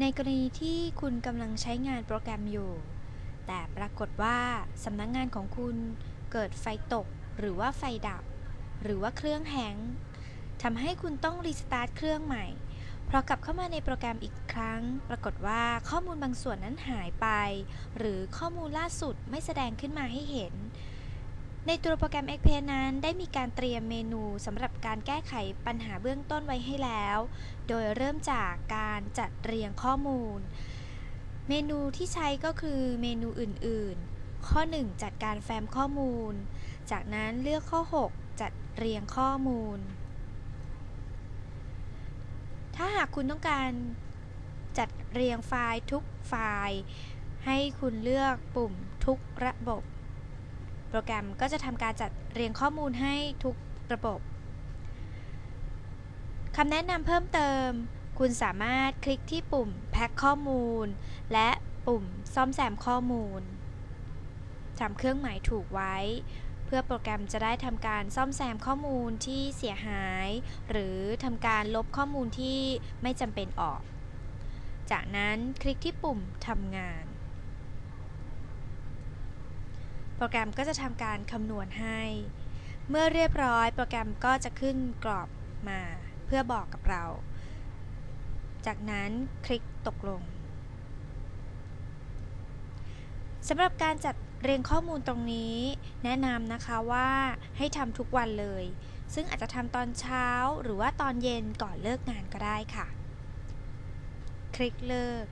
ในกรณีที่คุณกำลังใช้งานโปรแกรมอยู่ แต่ปรากฏว่าสำนักงงานของคุณเกิดไฟตก หรือว่าไฟดับ หรือว่าเครื่องแฮงทำให้คุณต้องรีสตาร์ทเครื่องใหม่พอกลับเข้ามาในโปรแกรมอีกครั้ง ปรากฏว่าข้อมูลบางส่วนนั้นหายไป หรือข้อมูลล่าสุดไม่แสดงขึ้นมาให้เห็น ในตัวโปรแกรม XP นั้นได้มีการเตรียมเมนูสำหรับการแก้ไขปัญหาเบื้องต้นไว้ให้แล้ว โดยเริ่มจากการจัดเรียงข้อมูล เมนูที่ใช้ก็คือเมนูอื่น ๆ ข้อ 1 จัดการแฟ้มข้อมูล จากนั้นเลือกข้อ 6 จัดเรียงข้อมูล ถ้าหากคุณต้องการจัดเรียงไฟล์ทุกไฟล์ ให้คุณเลือกปุ่มทุกระบบ รแกรมก็จะทำการจัดเรียงข้อมูลให้ทุกระบบคำแนะนำเพิ่มเติม คุณสามารถคลิกที่ปุ่มแพ็คข้อมูล และปุ่มซ่อมแซมข้อมูลทำเครื่องหมายถูกไว้ เพื่อโปรแกรมจะได้ทำการซ่อมแซมข้อมูลที่เสียหาย หรือทำการลบข้อมูลที่ไม่จำเป็นออก จากนั้นคลิกที่ปุ่มทำงาน โปรแกรมก็จะทำการคำนวณให้ เมื่อเรียบร้อยโปรแกรมก็จะขึ้นกรอบมาเพื่อบอกกับเรา จากนั้นคลิกตกลงสำหรับการจัดเรียงข้อมูลตรงนี้แนะนำนะคะว่าให้ทำทุกวันเลย ซึ่งอาจจะทำตอนเช้าหรือว่าตอนเย็นก่อนเลิกงานก็ได้ค่ะ คลิกเลิก